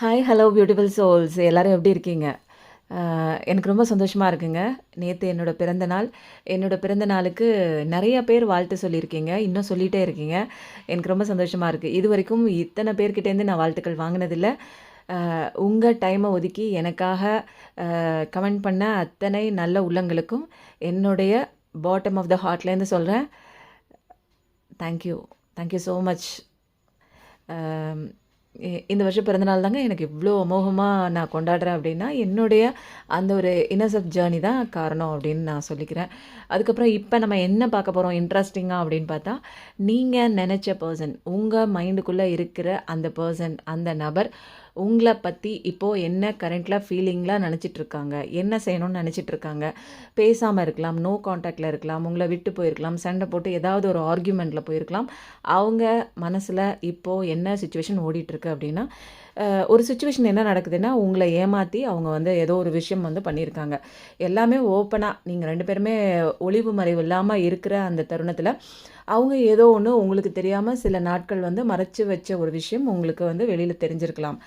Hi hello beautiful souls எல்லாரும் எப்படி இருக்கீங்க? எனக்கு ரொம்ப சந்தோஷமாக இருக்குங்க. நேற்று என்னோட பிறந்த நாள். என்னோடய பிறந்த நாளுக்கு நிறைய பேர் வாழ்த்து சொல்லியிருக்கீங்க. இன்னும் சொல்லிகிட்டே இருக்கீங்க. எனக்கு ரொம்ப சந்தோஷமாக இருக்குது இது வரைக்கும் இத்தனை பேர்கிட்டேருந்து நான் வாழ்த்துக்கள் வாங்கினதில்லை. உங்கள் டைமை ஒதுக்கி எனக்காக கமெண்ட் பண்ண அத்தனை நல்ல உள்ளங்களுக்கும் என்னுடைய பாட்டம் ஆஃப் த ஹார்ட்லேருந்து சொல்கிறேன் தேங்க்யூ தேங்க்யூ ஸோ மச் இந்த வருஷம் பிறந்தநாள் தாங்க எனக்கு இவ்வளோ அமோகமாக நான் கொண்டாடுறேன் அப்படின்னா என்னுடைய அந்த ஒரு இன்னசெப்ட் ஜேர்னி தான் காரணம் அப்படின்னு நான் சொல்லிக்கிறேன். அதுக்கப்புறம் இப்போ நம்ம என்ன பார்க்க போகிறோம் இன்ட்ரெஸ்டிங்காக அப்படின்னு பார்த்தா நீங்கள் நினச்ச பர்சன் உங்கள் மைண்டுக்குள்ளே இருக்கிற அந்த பர்சன் அந்த நபர் உங்களை பற்றி இப்போது என்ன கரண்ட்டில் ஃபீலிங்லாம் நினச்சிட்ருக்காங்க என்ன செய்யணும்னு நினச்சிட்டு இருக்காங்க பேசாமல் இருக்கலாம் நோ காண்டாக்டில் இருக்கலாம் உங்களை விட்டு போயிருக்கலாம் சண்டை போட்டு ஏதாவது ஒரு ஆர்கியூமெண்ட்டில் போயிருக்கலாம். அவங்க மனசில் இப்போது என்ன சுச்சுவேஷன் ஓடிட்டுருக்கு அப்படின்னா ஒரு சுச்சுவேஷன் என்ன நடக்குதுன்னா உங்களை ஏமாற்றி அவங்க வந்து ஏதோ ஒரு விஷயம் வந்து பண்ணியிருக்காங்க. எல்லாமே ஓப்பனாக நீங்கள் ரெண்டு பேருமே ஒளிவு மறைவு இல்லாமல் இருக்கிற அந்த தருணத்தில் அவங்க ஏதோ ஒன்று உங்களுக்கு தெரியாமல் சில நாட்கள் வந்து மறைச்சு வச்ச ஒரு விஷயம் உங்களுக்கு வந்து வெளியில் தெரிஞ்சிருக்கலாம்.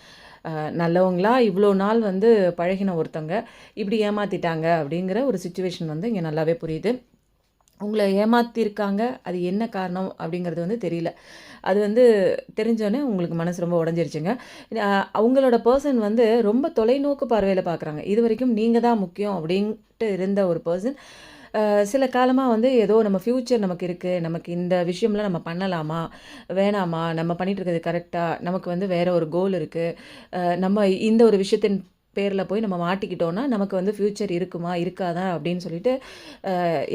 நல்லவங்களா? இவ்வளோ நாள் வந்து பழகின ஒருத்தவங்க இப்படி ஏமாற்றிட்டாங்க அப்படிங்கிற ஒரு சுச்சுவேஷன் வந்து இங்கே நல்லாவே புரியுது. உங்களை ஏமாற்றிருக்காங்க அது என்ன காரணம் அப்படிங்கிறது வந்து தெரியல. அது வந்து தெரிஞ்சோன்னே உங்களுக்கு மனசு ரொம்ப உடஞ்சிருச்சுங்க. அவங்களோட பர்சன் வந்து ரொம்ப தொலைநோக்கு பார்வையில் பார்க்குறாங்க இது வரைக்கும் நீங்கள் தான் முக்கியம் அப்படின்ட்டு இருந்த ஒரு பர்சன் சில காலமாக வந்து ஏதோ நம்ம ஃப்யூச்சர் நமக்கு இருக்குது நமக்கு இந்த விஷயம்லாம் நம்ம பண்ணலாமா? வேணாமா? நம்ம பண்ணிகிட்டு இருக்கிறது கரெக்டாக நமக்கு வந்து வேறு ஒரு கோல் இருக்குது நம்ம இந்த ஒரு விஷயத்தின் பேரில் போய் நம்ம மாட்டிக்கிட்டோன்னா நமக்கு வந்து ஃப்யூச்சர் இருக்குமா இருக்காதா அப்படின்னு சொல்லிட்டு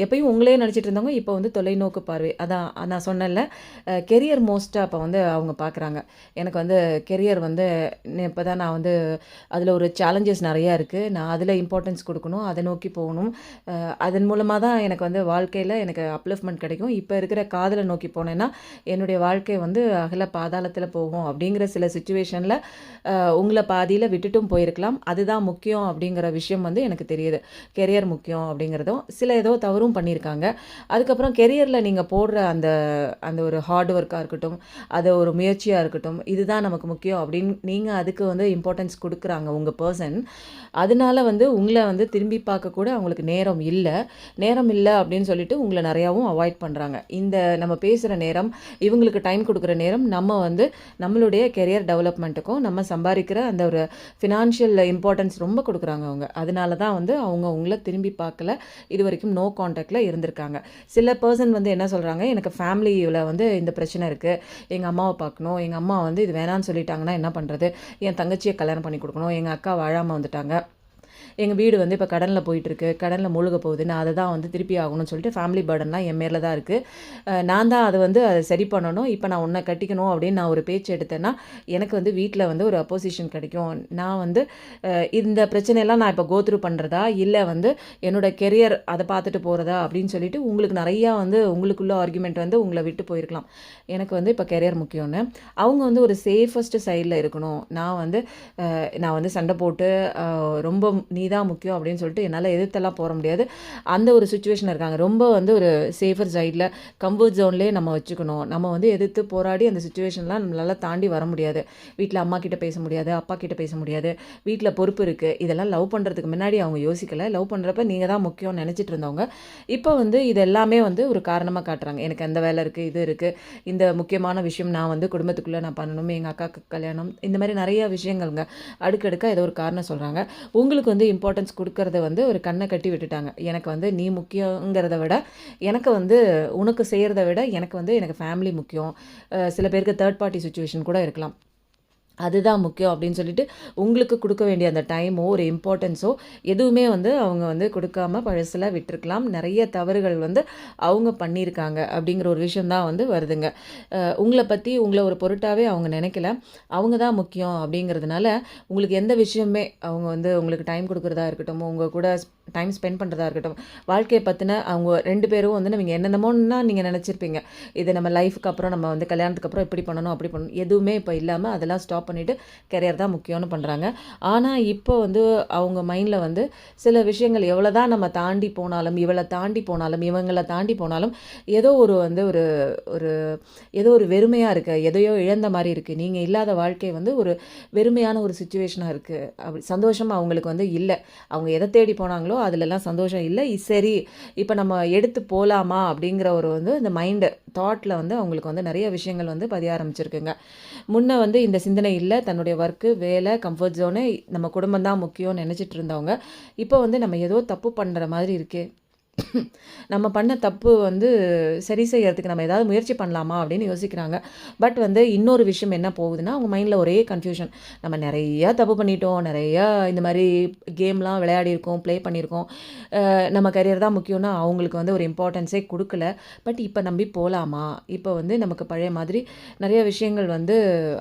எப்பயும் உங்களே நினச்சிட்டு இருந்தவங்க இப்போ வந்து தொலைநோக்கு பார்வை. அதான் நான் சொன்னேன்ல கெரியர் மோஸ்ட்டாக அப்போ வந்து அவங்க பார்க்குறாங்க எனக்கு வந்து கெரியர் வந்து இப்போ தான் நான் வந்து அதில் ஒரு சேலஞ்சஸ் நிறையா இருக்குது நான் அதில் இம்பார்ட்டன்ஸ் கொடுக்கணும் அதை நோக்கி போகணும். அதன் மூலமாக தான் எனக்கு வந்து வாழ்க்கையில் எனக்கு அப்லிஃப்மெண்ட் கிடைக்கும். இப்போ இருக்கிற காதலை நோக்கி போனேன்னா என்னுடைய வாழ்க்கை வந்து அகல பாதாளத்தில் போகும் அப்படிங்கிற சில சுச்சுவேஷனில் உங்களை பாதியில் விட்டுட்டும் போயிருக்கலாம். அதுதான் முக்கியம் அப்படிங்கிற விஷயம் வந்து எனக்கு தெரியுது. கெரியர் முக்கியம் அப்படிங்கிறதும் சில ஏதோ தவறும் பண்ணியிருக்காங்க. அதுக்கப்புறம் கெரியரில் நீங்கள் போடுற அந்த அந்த ஒரு ஹார்ட் ஒர்க்காக இருக்கட்டும் அது ஒரு முயற்சியாக இருக்கட்டும் இதுதான் நமக்கு முக்கியம் அப்படின்னு நீங்கள் அதுக்கு வந்து இம்பார்ட்டன்ஸ் கொடுக்குறாங்க உங்கள் பர்சன் அதனால வந்து உங்களை வந்து திரும்பி பார்க்கக்கூட அவங்களுக்கு நேரம் இல்லை. நேரம் இல்லை அப்படின்னு சொல்லிட்டு உங்களை நிறையாவும் அவாய்ட் பண்ணுறாங்க இந்த நம்ம பேசுகிற நேரம் இவங்களுக்கு டைம் கொடுக்குற நேரம் நம்ம வந்து நம்மளுடைய கெரியர் டெவலப்மெண்ட்டுக்கும் நம்ம சம்பாதிக்கிற அந்த ஒரு ஃபினான்ஷியல் இம்பார்ட்டன்ஸ் ரொம்ப கொடுக்குறாங்க அவங்க. அதனால தான் வந்து அவங்க உங்களை திரும்பி பார்க்கல. இது வரைக்கும் நோ காண்டாக்டில் இருந்திருக்காங்க. சில பர்சன் வந்து என்ன சொல்கிறாங்க எனக்கு ஃபேமிலியில் வந்து இந்த பிரச்சனை இருக்குது எங்கள் அம்மாவை பார்க்கணும். எங்கள் அம்மா வந்து இது வேணான்னு சொல்லிட்டாங்கன்னா என்ன பண்ணுறது என் தங்கச்சியை கல்யாணம் பண்ணி கொடுக்கணும். எங்கள் அக்கா வாழாமல் வந்துட்டாங்க. எங்கள் வீடு வந்து இப்போ கடனில் போயிட்டுருக்கு. கடனில் மூழ்க போகுது. நான் அதை தான் வந்து திருப்பி ஆகணும்னு சொல்லிட்டு ஃபேமிலி பேர்டன்லாம் என் மேலே தான் இருக்குது நான் தான் அதை வந்து அதை சரி பண்ணணும். இப்போ நான் உன்னை கட்டிக்கணும் அப்படின்னு நான் ஒரு பேச்சு எடுத்தேன்னா எனக்கு வந்து வீட்டில் வந்து ஒரு அப்போசிஷன் கிடைக்கும். நான் வந்து இந்த பிரச்சனையெல்லாம் நான் இப்போ கோத்ரூ பண்ணுறதா இல்லை வந்து என்னோட கெரியர் அதை பார்த்துட்டு போகிறதா அப்படின்னு சொல்லிட்டு உங்களுக்கு நிறையா வந்து உங்களுக்குள்ள ஆர்குமெண்ட் வந்து உங்களை விட்டு போயிருக்கலாம். எனக்கு வந்து இப்போ கெரியர் முக்கியம்னு. அவங்க வந்து ஒரு சேஃபஸ்ட் சைடில் இருக்கணும். நான் வந்து நான் வந்து சண்டை போட்டு ரொம்ப நீ தான் முக்கியம் அப்படின்னு சொல்லிட்டு என்னால் எதிர்த்தெல்லாம் போற முடியாது. அந்த ஒரு சுச்சுவேஷன் இருக்காங்க. ரொம்ப வந்து ஒரு சேஃபர் சைடில் கம்ஃபர்ட் ஜோன்லேயே நம்ம வச்சுக்கணும். நம்ம வந்து எதிர்த்து போராடி அந்த சுச்சுவேஷன்லாம் நம்மளால் தாண்டி வர முடியாது. வீட்டில் அம்மா கிட்ட பேச முடியாது அப்பா கிட்ட பேச முடியாது. வீட்டில் பொறுப்பு இருக்குது இதெல்லாம் லவ் பண்ணுறதுக்கு முன்னாடி அவங்க யோசிக்கலை. லவ் பண்ணுறப்ப நீங்கள் தான் முக்கியம்னு நினச்சிட்டு இருந்தவங்க. இப்போ வந்து இது எல்லாமே வந்து ஒரு காரணமாக காட்டுறாங்க. எனக்கு அந்த வேலை இருக்குது இது இருக்குது இந்த முக்கியமான விஷயம் நான் வந்து குடும்பத்துக்குள்ளே நான் பண்ணணும். எங்கள் அக்காவுக்கு கல்யாணம். இந்த மாதிரி நிறைய விஷயங்கள்ங்க. அடுக்கடுக்காக ஏதோ ஒரு காரணம் சொல்கிறாங்க உங்களுக்கு வந்து இம்பார்ட்டன்ஸ் கொடுக்கறத வந்து ஒரு கண்ணை கட்டி விட்டுட்டாங்க. எனக்கு வந்து நீ முக்கியங்கிறத விட எனக்கு வந்து உனக்கு செய்கிறத விட எனக்கு வந்து எனக்கு ஃபேமிலி முக்கியம். சில பேருக்கு தேர்ட் பார்ட்டி சுச்சுவேஷன் கூட இருக்கலாம். அதுதான் முக்கியம் அப்படின்னு சொல்லிட்டு உங்களுக்கு கொடுக்க வேண்டிய அந்த டைமோ ஒரு இம்பார்ட்டன்ஸோ எதுவுமே வந்து அவங்க வந்து கொடுக்காம பழசில் விட்டுருக்கலாம். நிறைய தவறுகள் வந்து அவங்க பண்ணியிருக்காங்க அப்படிங்கிற ஒரு விஷயந்தான் வந்து வருதுங்க. உங்களை பற்றி உங்களை ஒரு பொருட்டாகவே அவங்க நினைக்கல. அவங்க தான் முக்கியம் அப்படிங்கிறதுனால உங்களுக்கு எந்த விஷயமே அவங்க வந்து உங்களுக்கு டைம் கொடுக்குறதா இருக்கட்டும் உங்கள் கூட டைம் ஸ்பெண்ட் பண்ணுறதா இருக்கட்டும். வாழ்க்கையை பற்றின அவங்க ரெண்டு பேரும் வந்து நீங்கள் என்னென்னமோன்னா நீங்கள் நினச்சிருப்பீங்க. இது நம்ம லைஃபுக்கு அப்புறம் நம்ம வந்து கல்யாணத்துக்கு அப்புறம் இப்படி பண்ணணும் அப்படி பண்ணணும் எதுவுமே இப்போ இல்லாமல் அதெல்லாம் ஸ்டாப் பண்ணிவிட்டு கெரியர் தான் முக்கியம்னு பண்ணுறாங்க ஆனால் இப்போ வந்து அவங்க மைண்டில் வந்து சில விஷயங்கள் எவ்வளோ தான் நம்ம தாண்டி போனாலும் இவளை தாண்டி போனாலும் இவங்களை தாண்டி போனாலும் ஏதோ ஒரு வந்து ஒரு ஒரு ஏதோ ஒரு வெறுமையாக இருக்குது எதையோ இழந்த மாதிரி இருக்குது நீங்கள் இல்லாத வாழ்க்கை வந்து ஒரு வெறுமையான ஒரு சுச்சுவேஷனாக இருக்குது அப்படி சந்தோஷம் அவங்களுக்கு வந்து இல்லை. அவங்க எதை தேடி போனாங்களோ அதிலெல்லாம் சந்தோஷம் இல்லை. சரி இப்போ நம்ம எடுத்து போகலாமா அப்படிங்கிற ஒரு வந்து இந்த மைண்டு தாட்டில் வந்து அவங்களுக்கு வந்து நிறைய விஷயங்கள் வந்து பதிய ஆரம்பிச்சிருக்குங்க. முன்னே வந்து இந்த சிந்தனை இல்லை. தன்னுடைய ஒர்க்கு வேலை கம்ஃபர்ட் ஜோனு நம்ம குடும்பம் தான் முக்கியம்னு நினச்சிட்டு இருந்தவங்க. இப்போ வந்து நம்ம ஏதோ தப்பு பண்ணுற மாதிரி இருக்கே. நம்ம பண்ண தப்பு வந்து சரி செய்யறதுக்கு நம்ம ஏதாவது முயற்சி பண்ணலாமா அப்படின்னு யோசிக்கிறாங்க. பட் வந்து இன்னொரு விஷயம் என்ன போகுதுன்னா அவங்க மைண்டில் ஒரே கன்ஃபியூஷன் நம்ம நிறையா தப்பு பண்ணிட்டோம் நிறையா இந்த மாதிரி கேம்லாம் விளையாடிருக்கோம் ப்ளே பண்ணியிருக்கோம். நம்ம கரியர் தான் முக்கியம்னா அவங்களுக்கு வந்து ஒரு இம்பார்ட்டன்ஸே கொடுக்கல. பட் இப்போ நம்பி போகலாமா இப்போ வந்து நமக்கு பழைய மாதிரி நிறைய விஷயங்கள் வந்து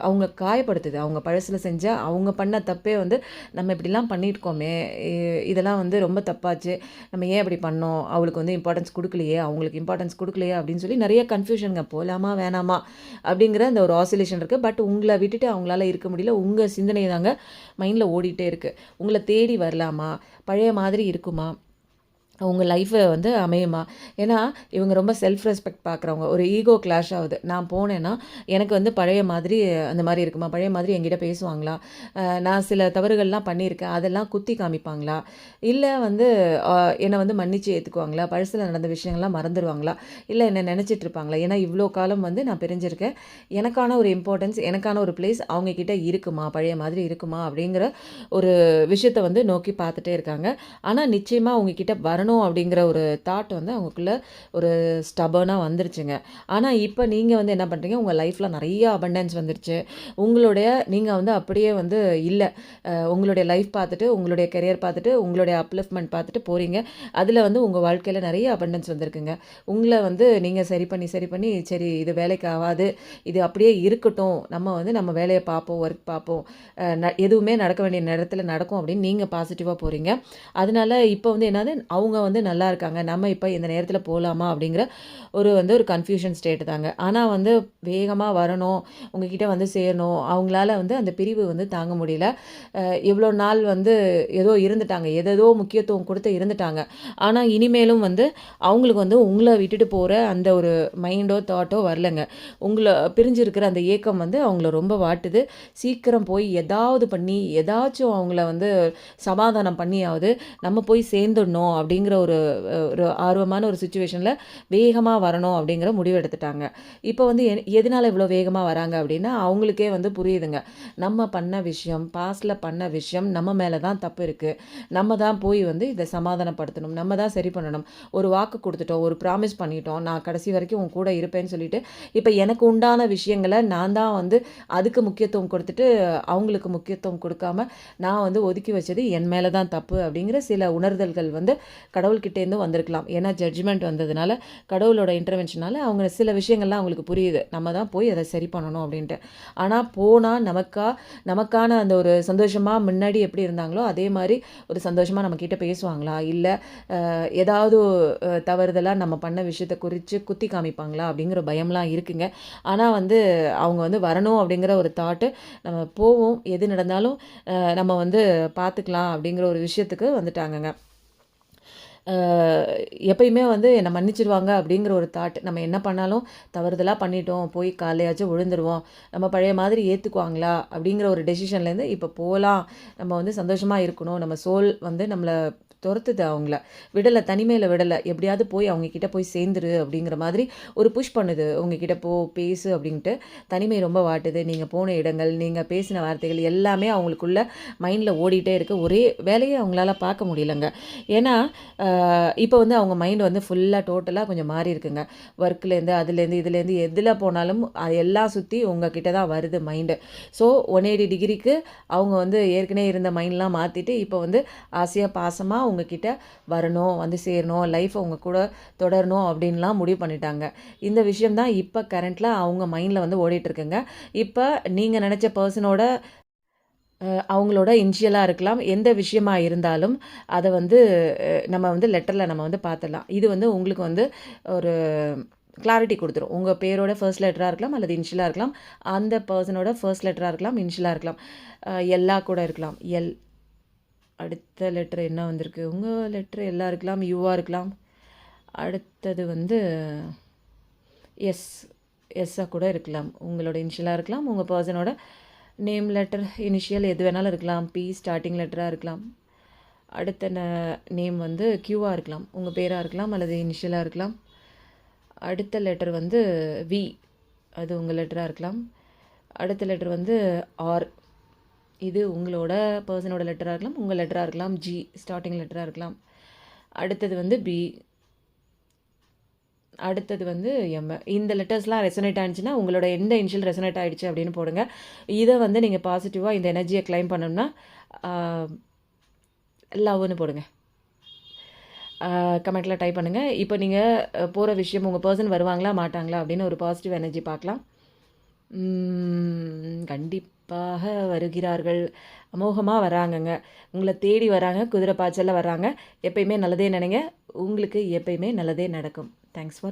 அவங்க காயப்படுத்துது. அவங்க பழசில் செஞ்ச அவங்க பண்ண தப்பே வந்து நம்ம இப்படிலாம் பண்ணியிருக்கோமே. இதெல்லாம் வந்து ரொம்ப தப்பாச்சு. நம்ம ஏன் இப்படி பண்ணோம்? அவளுக்கு வந்து இம்பார்ட்டன்ஸ் கொடுக்கலையே அவங்களுக்கு இம்பார்ட்டன்ஸ் கொடுக்கலையே அப்படின்னு சொல்லி நிறைய கன்ஃபியூஷனுங்க போகலாமா வேணாமா அப்படிங்கிற அந்த ஒரு ஆசிலேஷன் இருக்குது பட் உங்களை விட்டுட்டு அவங்களால இருக்க முடியல. உங்கள் சிந்தனை தாங்க மைண்டில் ஓடிட்டே இருக்குது உங்களை தேடி வரலாமா? பழைய மாதிரி இருக்குமா? உங்கள் லைஃப்பை வந்து அமையுமா? ஏன்னா இவங்க ரொம்ப செல்ஃப் ரெஸ்பெக்ட் பார்க்குறவங்க ஒரு ஈகோ கிளாஷ் ஆகுது. நான் போனேன்னா எனக்கு வந்து பழைய மாதிரி அந்த மாதிரி இருக்குமா? பழைய மாதிரி என்கிட்ட பேசுவாங்களா? நான் சில தவறுகள்லாம் பண்ணியிருக்கேன். அதெல்லாம் குத்தி காமிப்பாங்களா? இல்லை வந்து என்னை வந்து மன்னிச்சு ஏற்றுக்குவாங்களா பழசில் நடந்த விஷயங்கள்லாம் மறந்துடுவாங்களா இல்லை என்னை நினச்சிட்டு இருப்பாங்களா ஏன்னா இவ்வளோ காலம் வந்து நான் பிரிஞ்சிருக்கேன். எனக்கான ஒரு இம்பார்ட்டன்ஸ் எனக்கான ஒரு பிளேஸ் அவங்கக்கிட்ட இருக்குமா? பழைய மாதிரி இருக்குமா? அப்படிங்கிற ஒரு விஷயத்தை வந்து நோக்கி பார்த்துட்டே இருக்காங்க. ஆனால் நிச்சயமாக உங்ககிட்ட வரணும் அப்படிங்கிற ஒரு தாட் வந்து அவங்களுக்குள்ள ஒரு ஸ்டபர்னாக வந்துருச்சுங்க. ஆனால் இப்போ நீங்கள் வந்து என்ன பண்ணுறீங்க உங்கள் லைஃப்பில் நிறைய அபண்டன்ஸ் வந்துருச்சு. உங்களுடைய நீங்கள் வந்து அப்படியே வந்து இல்லை. உங்களுடைய லைஃப் பார்த்துட்டு உங்களுடைய கெரியர் பார்த்துட்டு உங்களுடைய அப்லிஃப்ட்மெண்ட் பார்த்துட்டு போகிறீங்க அதில் வந்து உங்கள் வாழ்க்கையில் நிறைய அபண்டன்ஸ் வந்திருக்குங்க. உங்களை வந்து நீங்கள் சரி பண்ணி சரி பண்ணி சரி இது வேலைக்கு ஆகாது. இது அப்படியே இருக்கட்டும். நம்ம வந்து நம்ம வேலையை பார்ப்போம் ஒர்க் பார்ப்போம். ந- எதுவுமே நடக்க வேண்டிய நேரத்தில் நடக்கும் அப்படின்னு நீங்கள் பாசிட்டிவாக போகிறீங்க அதனால இப்போ வந்து என்னது? அவங்க வந்து நல்லா இருக்காங்க. நம்ம இப்போ இந்த நேரத்தில் போகலாமா அப்படிங்கிற ஒரு வந்து ஒரு கன்ஃபியூஷன் ஸ்டேட் தாங்க. ஆனால் வந்து வேகமாக வரணும். உங்ககிட்ட வந்து சேரணும். அவங்களால வந்து அந்த பிரிவு வந்து தாங்க முடியல. இவ்வளோ நாள் வந்து ஏதோ இருந்துட்டாங்க. எதோ முக்கியத்துவம் கொடுத்து இருந்துட்டாங்க. ஆனால் இனிமேலும் வந்து அவங்களுக்கு வந்து உங்களை விட்டுட்டு போகிற அந்த ஒரு மைண்டோ தாட்டோ வரலங்க. உங்களை பிரிஞ்சிருக்கிற அந்த ஏக்கம் வந்து அவங்கள ரொம்ப வாட்டுது. சீக்கிரம் போய் ஏதாவது பண்ணி ஏதாச்சும் அவங்கள வந்து சமாதானம் பண்ணியாவது நம்ம போய் சேர்ந்துடணும் அப்படிங்கிற ஒரு ஒரு ஆர்வமான ஒரு சுச்சுவேஷனில் வேகமாக வரணும் அப்படிங்கிற முடிவு எடுத்துட்டாங்க. இப்போ வந்து எதனால் எதனால இவ்வளோ வேகமாக வராங்க அப்படின்னா அவங்களுக்கே வந்து புரியுதுங்க. நம்ம பண்ண விஷயம் பாஸ்டில் பண்ண விஷயம் நம்ம மேலே தான் தப்பு இருக்குது நம்ம தான் போய் வந்து இதை சமாதானப்படுத்தணும் நம்ம தான் சரி பண்ணணும். ஒரு வாக்கு கொடுத்துட்டோம் ஒரு ப்ராமிஸ் பண்ணிட்டோம் நான் கடைசி வரைக்கும் உன் கூட இருப்பேன்னு சொல்லிட்டு இப்போ எனக்கு உண்டான விஷயங்களை நான் தான் வந்து அதுக்கு முக்கியத்துவம் கொடுத்துட்டு அவங்களுக்கு முக்கியத்துவம் கொடுக்காம நான் வந்து ஒதுக்கி வச்சது என் மேலே தான் தப்பு அப்படிங்கிற சில உணர்தல்கள் வந்து கடவுள்கிட்டேருந்து வந்திருக்கலாம். ஏன்னா ஜட்ஜ்மெண்ட் வந்ததுனால கடவுளோட இன்டர்வென்ஷனால் அவங்க சில விஷயங்கள்லாம் அவங்களுக்கு புரியுது. நம்ம தான் போய் அதை சரி பண்ணணும் அப்படின்ட்டு. ஆனால் போனால் நமக்கா நமக்கான அந்த ஒரு சந்தோஷமாக முன்னாடி எப்படி இருந்தாங்களோ அதே மாதிரி ஒரு சந்தோஷமாக நம்மக்கிட்ட பேசுவாங்களா? இல்லை ஏதாவது தவறுதலாக நம்ம பண்ண விஷயத்தை குறித்து குத்தி காமிப்பாங்களா? அப்படிங்கிற பயம்லாம் இருக்குங்க. ஆனால் வந்து அவங்க வந்து வரணும் அப்படிங்கிற ஒரு தாட்டு நம்ம போவோம். எது நடந்தாலும் நம்ம வந்து பார்த்துக்கலாம் அப்படிங்கிற ஒரு விஷயத்துக்கு வந்துட்டாங்கங்க. எப்பயுமே வந்து என்னை மன்னிச்சிடுவாங்க அப்படிங்கிற ஒரு தாட் நம்ம என்ன பண்ணாலும் தவறுதலாக பண்ணிட்டோம் போய் காலையாச்சும் விழுந்துருவோம். நம்ம பழைய மாதிரி ஏற்றுக்குவாங்களா அப்படிங்கிற ஒரு டெசிஷன்லேருந்து இப்போ போகலாம் நம்ம வந்து சந்தோஷமாக இருக்கணும். நம்ம சோல் வந்து நம்மளை துரத்துது அவங்கள. விடலை தனிமையில் விடலை. எப்படியாவது போய் அவங்க கிட்ட போய் சேர்ந்துரு அப்படிங்கிற மாதிரி ஒரு புஷ் பண்ணுது. உங்ககிட்ட போ பேசு அப்படின்ட்டு. தனிமை ரொம்ப வாட்டுது. நீங்கள் போன இடங்கள் நீங்கள் பேசின வார்த்தைகள் எல்லாமே அவங்களுக்குள்ள மைண்டில் ஓடிட்டே இருக்குது ஒரே வேலையை அவங்களால பார்க்க முடியலங்க. ஏன்னா இப்போ வந்து அவங்க மைண்ட் வந்து ஃபுல்லாக டோட்டலாக கொஞ்சம் மாறி இருக்குங்க. ஒர்க்லேருந்து அதுலேருந்து இதுலேருந்து எதில் போனாலும் அது எல்லாம் சுற்றி உங்ககிட்ட தான் வருது மைண்டு ஸோ ஒன் எயிட்டி டிகிரிக்கு அவங்க வந்து ஏற்கனவே இருந்த மைண்ட்லாம் மாற்றிட்டு இப்போ வந்து ஆசையாக பாசமாக உங்ககிட்ட வரணும் வந்து சேரணும் லைஃப்பை உங்கள் கூட தொடரணும் அப்படின்லாம் முடிவு பண்ணிட்டாங்க இந்த விஷயம் தான் இப்போ கரண்ட்டில் அவங்க மைண்டில் வந்து ஓடிட்டுருக்குங்க இப்போ நீங்கள் நினச்ச பர்சனோட அவங்களோட இன்ஷியலாக இருக்கலாம். எந்த விஷயமா இருந்தாலும், அதை வந்து நம்ம வந்து லெட்டரில் நம்ம வந்து பார்த்துடலாம். இது வந்து உங்களுக்கு வந்து ஒரு கிளாரிட்டி கொடுத்துரும் உங்கள் பேரோட ஃபர்ஸ்ட் லெட்டராக இருக்கலாம், அல்லது இன்ஷியலாக இருக்கலாம். அந்த பர்சனோட ஃபர்ஸ்ட் லெட்டராக இருக்கலாம், இன்ஷியலாக இருக்கலாம். எல்லா கூட இருக்கலாம். எல். அடுத்த லெட்டர் என்ன வந்திருக்கு? உங்கள் லெட்டர் எல்லாம் இருக்கலாம், யூவாக இருக்கலாம். அடுத்தது வந்து எஸ். எஸ்ஸாக கூட இருக்கலாம். உங்களோட இனிஷியலாக இருக்கலாம். உங்கள் பர்சனோட நேம் லெட்டர், இனிஷியல் எது வேணாலும் இருக்கலாம். பி ஸ்டார்டிங் லெட்டராக இருக்கலாம். அடுத்த ந நேம் வந்து க்யூவாக இருக்கலாம். உங்கள் பேராக இருக்கலாம், அல்லது இனிஷியலாக இருக்கலாம். அடுத்த லெட்டர் வந்து வி. அது உங்கள் லெட்டராக இருக்கலாம். அடுத்த லெட்டர் வந்து ஆர். இது உங்களோட பர்சனோட லெட்டராக இருக்கலாம். உங்கள் லெட்டராக இருக்கலாம். ஜி ஸ்டார்டிங் லெட்டராக இருக்கலாம். அடுத்தது வந்து பி. அடுத்தது வந்து எம். இந்த லெட்டர்ஸ்லாம் ரெசனேட் ஆனுச்சுன்னா, உங்களோட எந்த இன்ஷியல் ரெசனேட் ஆகிடுச்சு அப்படின்னு போடுங்க. இதை வந்து நீங்கள் பாசிட்டிவாக இந்த எனர்ஜியை கிளைம் பண்ணோம்னா லவ்னு போடுங்க. கமெண்ட்டில் டைப் பண்ணுங்கள் இப்போ நீங்கள் போகிற விஷயம் உங்கள் பர்சன் வருவாங்களா, மாட்டாங்களா அப்படின்னு ஒரு பாசிட்டிவ் எனர்ஜி பார்க்கலாம். கண்டிப்பாக கண்டிப்பாக வருகிறார்கள். அமோகமாக வராங்கங்க. உங்களை தேடி வராங்க. குதிரை பாய்ச்சலில் வராங்க. எப்பயுமே நல்லதே நினைங்க. உங்களுக்கு எப்பயுமே நல்லதே நடக்கும். Thanks for